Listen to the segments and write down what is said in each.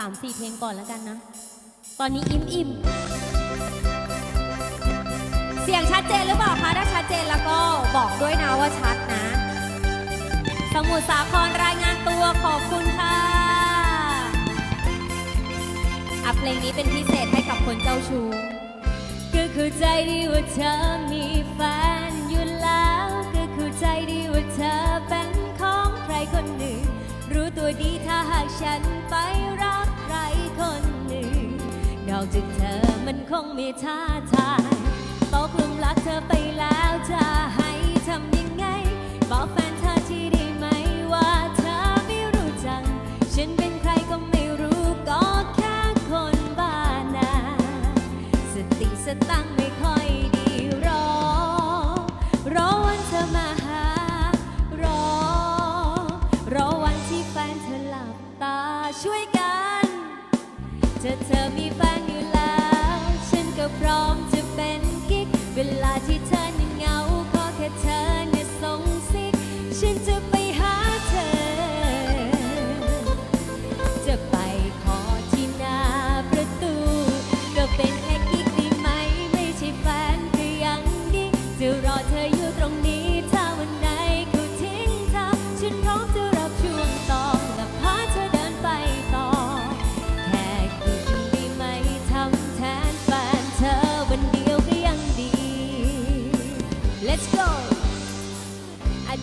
สามสี่เพลงก่อนแล้วกันนะ ตอนนี้อิ่มอิ่มเสียงชัดเจนหรือเปล่าคะถ้าชัดเจนแล้วก็บอกด้วยนะว่าชัดนะ สมุทรสาครรายงานตัวขอบคุณค่ะอัพเพลงนี้เป็นพิเศษให้กับคนเจ้าชู้ก็เข้าใจดีว่าเธอมีแฟนอยู่แล้วก็เข้าใจดีว่าเธอเป็นของใครคนหนึ่ง รู้ตัวดีถ้าหากฉันไปรัก ครคนหนึ่ง นอกจากเธอมันคงมีท่าทางตกลุมรักเธอไปแล้วจะให้ทำยังไง บอกแฟนเธอที่ได้ไหมว่าเธอไม่รู้จัก ฉันเป็นใครก็ไม่รู้ก็แค่คนบ้านา สติสตัง เธอเ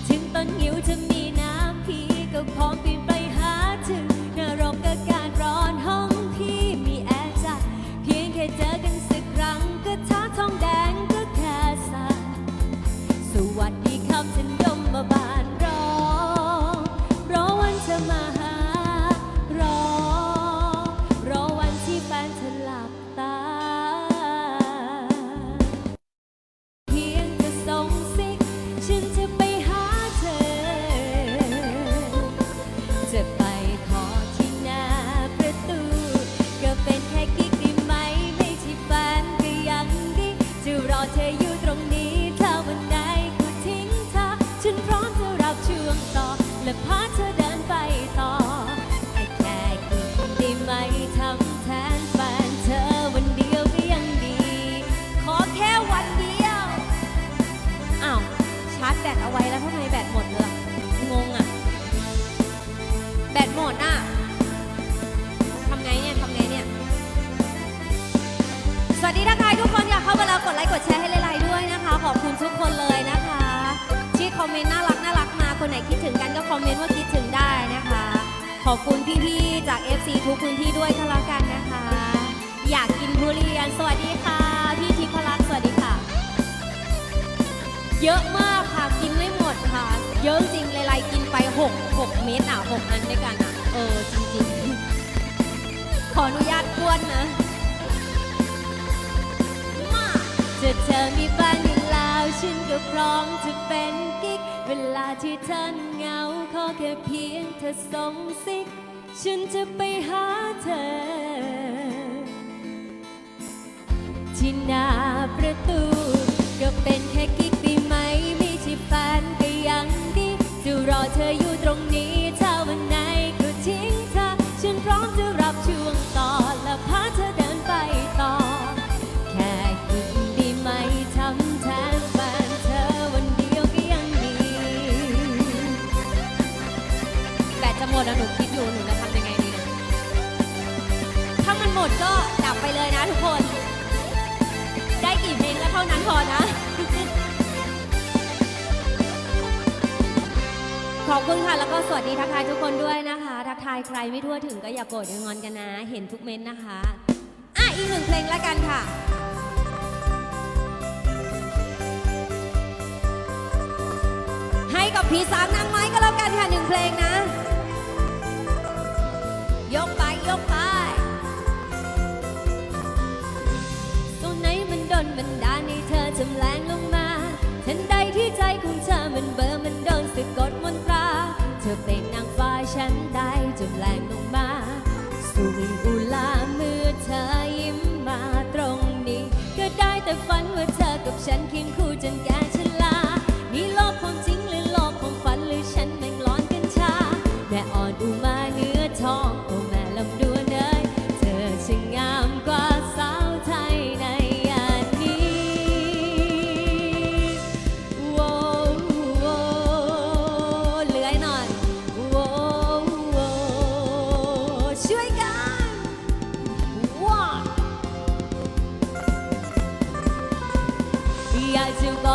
ถึงต้นหิวจะมีน้ำพี่ก็พร้อมปีนไป ส่งสิก ฉันจะไปหาเธอ ที่หน้าประตู ก็เป็นแค่กิ๊กได้ไหม ไม่ใช่แฟนก็ยังดี จะรอเธออยู่ ดก็ดับไปเลยนะทุกคน ได้กี่เพลงก็เท่านั้นพอนะ ขอบคุณค่ะ แล้วก็สวัสดีทักทายทุกคนด้วยนะคะ ทักทายใครไม่ทั่วถึงก็อย่าโกรธอย่างอนกันนะ เห็นทุกเม้นนะคะ อะ อีกหนึ่งเพลงแล้วกันค่ะให้กับผีสางนางไม้ก็แล้วกันค่ะหนึ่งเพลงนะ ยกไป ยกไป นใดจำแรงลงมาสู่อุลาเมื่อเธอยิ้มมาตรงนี้ ก็ได้แต่ฝันว่าเธอกับฉันเคียงคู่จนแก่ชรานี่โลกความจริงหรือโลกของฝันหรือฉันแม่งร้อนกันชาแม่อ่อนอุมา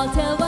บอกเธอ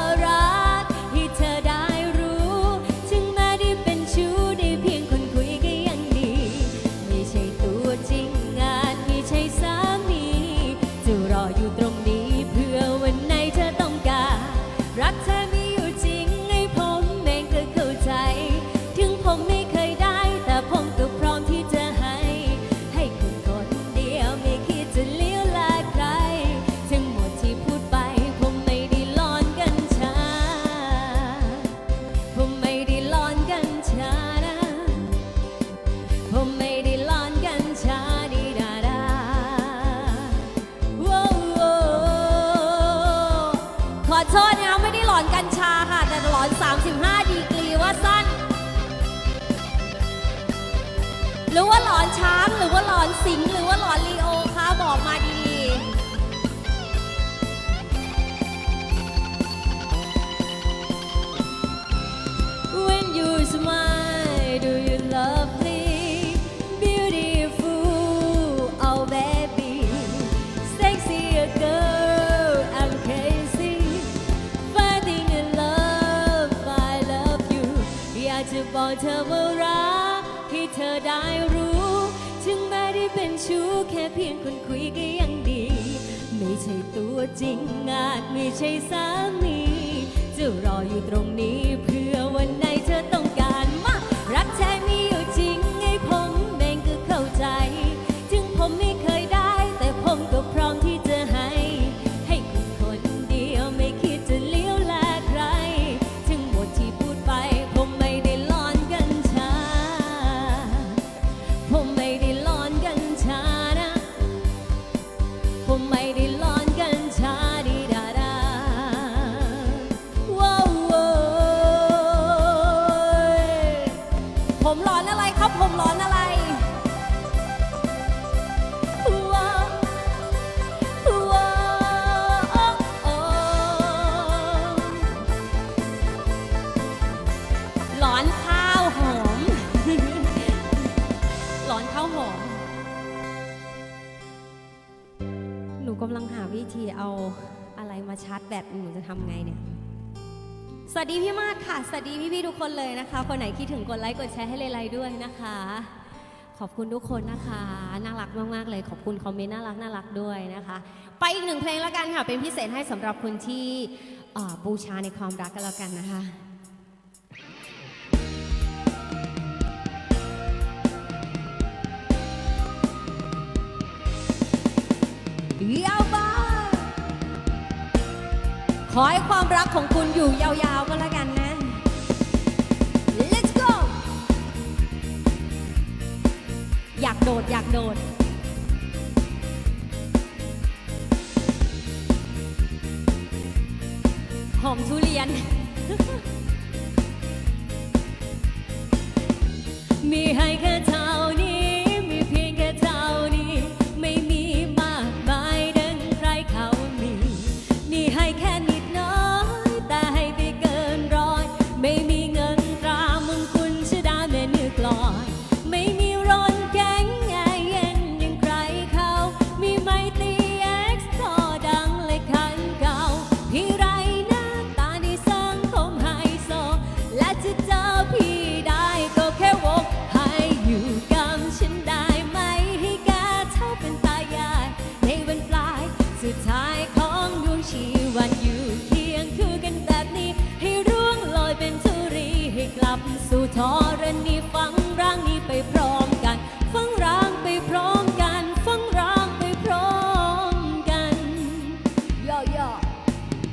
35 ดีกรีว่าสั้น หรือว่าหลอนช้า ชู้แค่เพียงคนคุยก็ยังดี ไม่ใช่ตัวจริงอาจไม่ใช่สามี จะรออยู่ตรงนี้เพื่อวันไหนเธอต้องการมารักแท้มีอยู่จริง วัสดีพี่มาศค่ะ สวัสดีพี่ๆทุกคนเลยนะคะ คนไหนคิดถึงกดไลค์กดแชร์ให้เลไลด้วยนะคะ ขอบคุณทุกคนนะคะ น่ารักมากๆเลย ขอบคุณคอมเมนต์น่ารักน่ารักด้วยนะคะ ไปอีกหนึ่งเพลงแล้วกันค่ะ เป็นพิเศษให้สำหรับคนที่บูชาในความรักกันแล้วกันนะคะยาวไป ขอให้ความรักของคุณอยู่ยาวๆก็แล้วกันนะ Let's go อยากโดด อยากโดด หอมทุเรียน มีให้แค่เท่า รณีฟังร่างนี้ไปพร้อมกัน ฟังร่างไปพร้อมกัน ฟังร่างไปพร้อมกันย่อ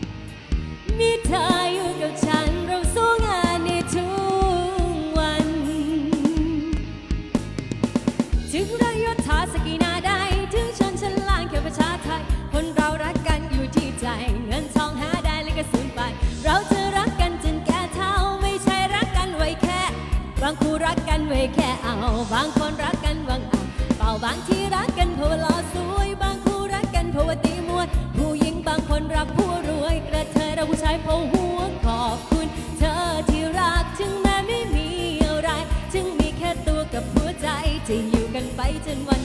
ๆมีเธออยู่กับฉันเราสู้งานในทุกวัน ถึงเรยศถาสกีนาใดถึงชนชั้นล่างแค่ประชาไทย คนเรารักกันอยู่ที่ใจ เงินทองหาได้แล้วก็สูญไป เราจะรักางคู่รักกันไว้แค่เอา บางคนรักกันหวังเอาเปล่าบางที่รักกันเพราะว่าหล่อสวย บางคู่รักกันเพราะว่าตีมวย ผู้หญิงบางคนรักผู้รวย กระเทยเราผู้ชายเพราะหัวขอบคุณ เธอที่รักถึงแม้ไม่มีอะไร จึงมีแค่ตัวกับหัวใจจะอยู่กันไปจนวัน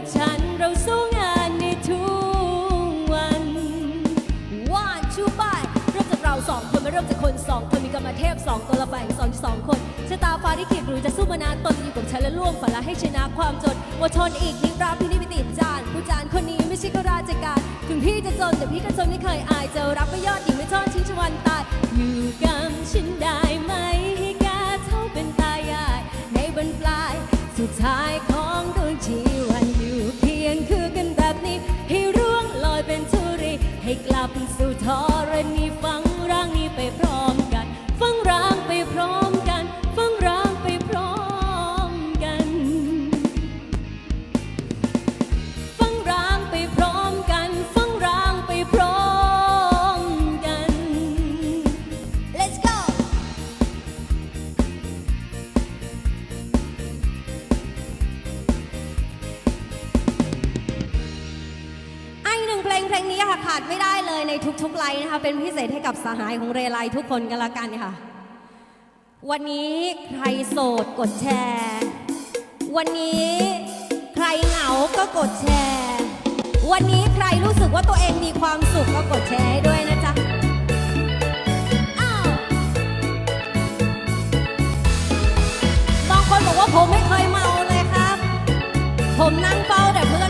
กับฉันเราสู้งานในทุกวันว่าชูบายเริ่มจากเราสองคนมาเริ่มจากคนสองคนมีกรรมเทพสองตัวละแบ่งสองสองคนชะตาฟ้าที่ขีดหรือจะสู้มานานตนอยู่กับฉันและล่วงฝันละให้ชนะความจนอดทนอีกนิรัพี่นี่ไม่ติดจานผู้จานคนนี้ไม่ใช่ข้าราชการถึงพี่จะจนแต่พี่ก็จนไม่เคยอายจะรักไม่ยอดหญิงไม่ทอดทิ้งชวันตายอยู่กับฉันได้ไหมให้แกเท่าเป็นตายายในบรรปลายสุดท้ายขอ ให้กลับสู่ทอรณีฟังร่างนี้ไปพร้อม ในทุกๆไลน์นะคะ เป็นพิเศษให้กับสหายของเรไลทุกคนกันละกันค่ะ วันนี้ใครโสดกดแชร์ วันนี้ใครเหงาก็กดแชร์ วันนี้ใครรู้สึกว่าตัวเองมีความสุขก็กดแชร์ให้ด้วยนะจ๊ะบางคนบอกว่าผมไม่เคยเมาเลยครับ ผมนั่งเฝ้าแต่เพื่อน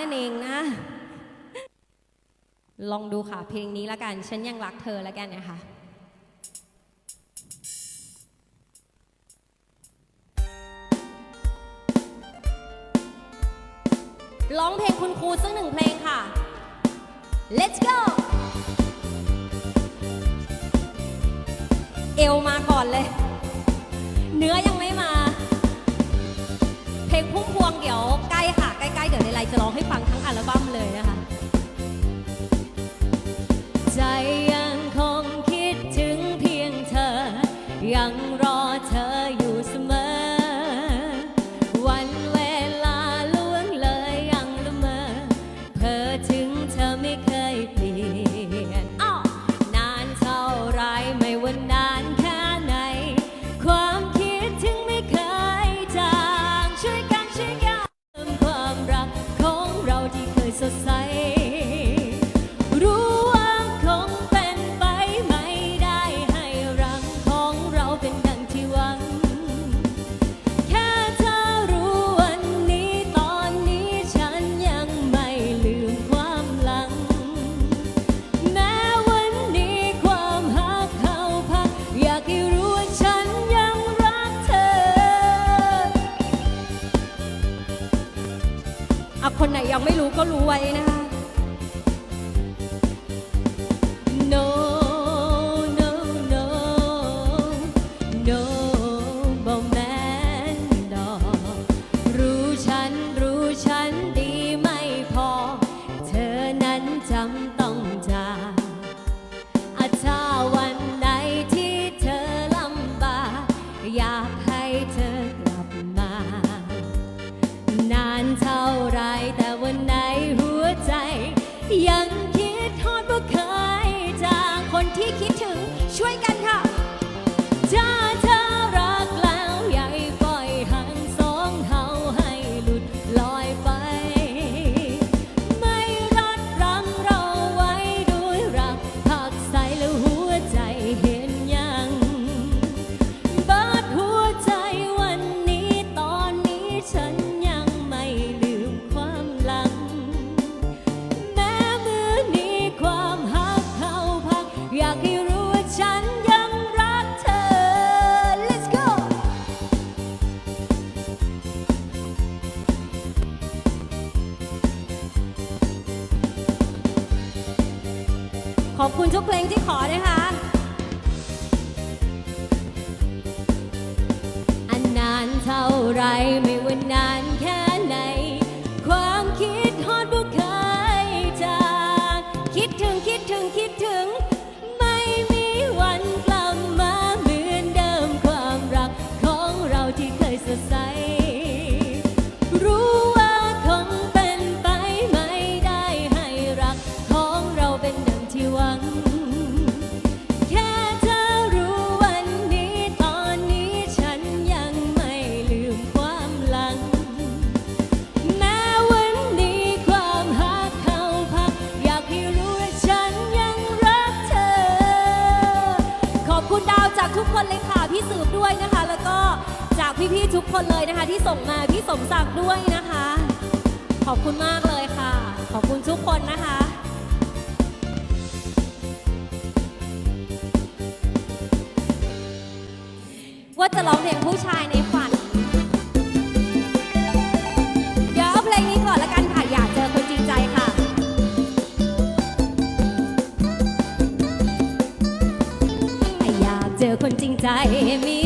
นั่นเองนะ ลองดูค่ะ เพลงนี้ละกัน ฉันยังรักเธอละกันนะคะร้องเพลงคุณครูสักหนึ่งเพลงค่ะ Let's go เอวมาก่อนเลย เนื้อยังไม่มา เพลงพุ่งพวงเดี๋ยว เดี๋ยวในไลน์จะร้องให้ฟังทั้งอัลบั้มเลยนะคะ คนเลยนะคะ ที่ส่งมาพี่สมศักดิ์ด้วยนะคะ ขอบคุณมากเลยค่ะ ขอบคุณทุกคนนะคะว่าจะร้องเพลงผู้ชายในฝัน เดี๋ยวเอาเพลงนี้ก่อนละกันค่ะ อยากเจอคนจริงใจค่ะ อยากเจอคนจริงใจมี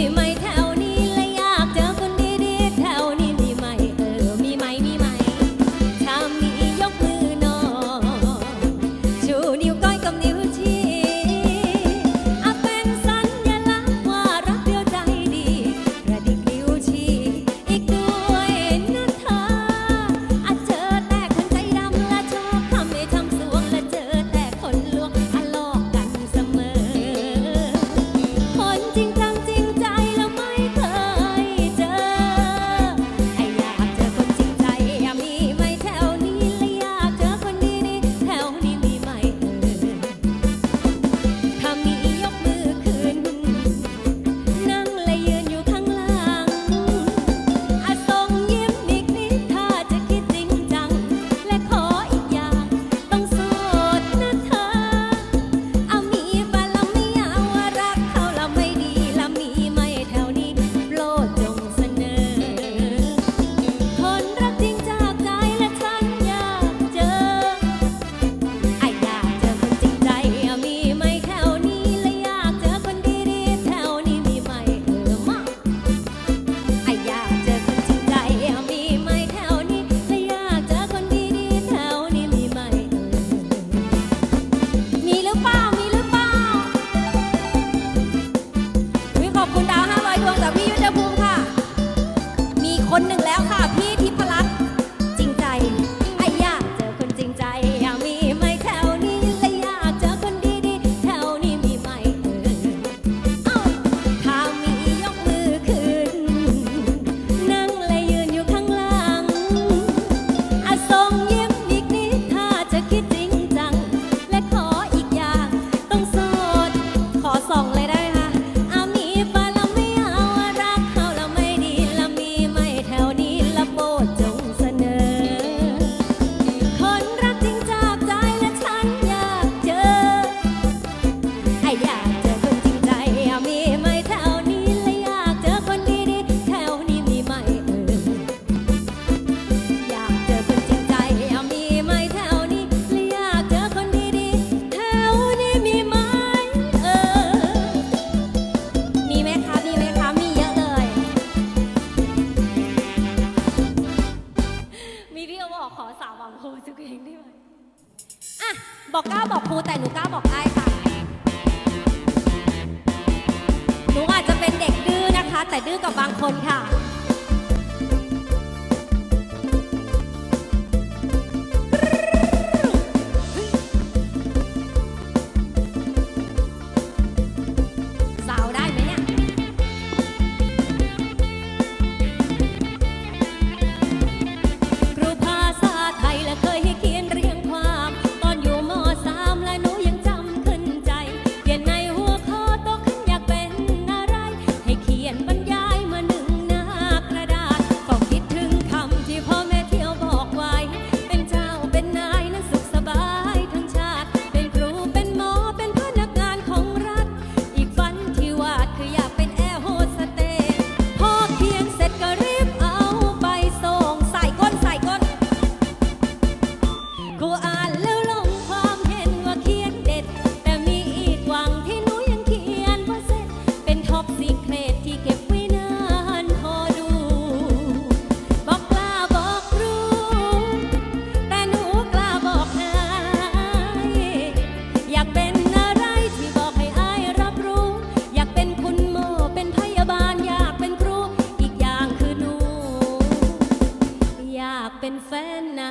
ป็นแฟนนา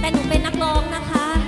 แต่หนูเป็นนักร้องนะคะ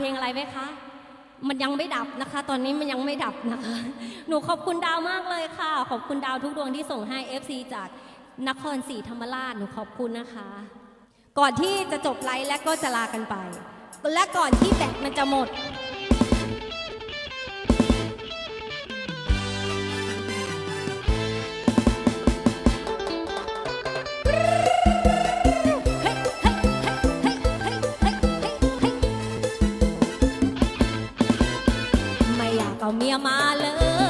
เพลงอะไรไหมคะ มันยังไม่ดับนะคะ ตอนนี้มันยังไม่ดับนะคะ หนูขอบคุณดาวมากเลยค่ะ ขอบคุณดาวทุกดวงที่ส่งให้ FC จากนครศรีธรรมราช หนูขอบคุณนะคะ ก่อนที่จะจบไลฟ์และก็จะลากันไป และก่อนที่แบตมันจะหมด เมียมาเลย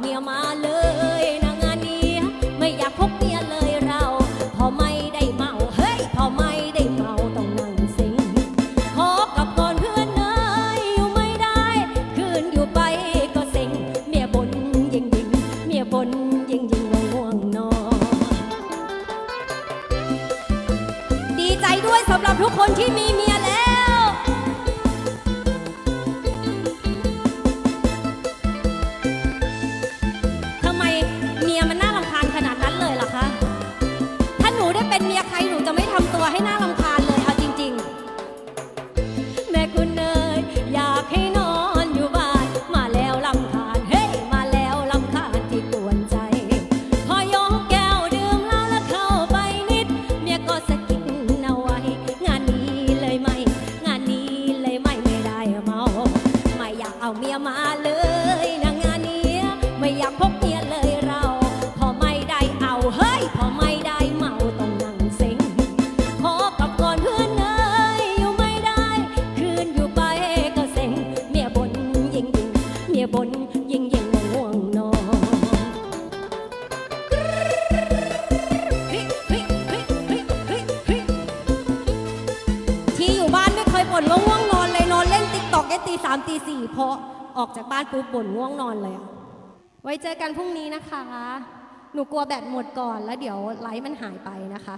mi amal ว้เจอกันพรุ่งนี้นะคะ หนูกลัวแบตหมดก่อนแล้วเดี๋ยวไลฟ์มันหายไปนะคะ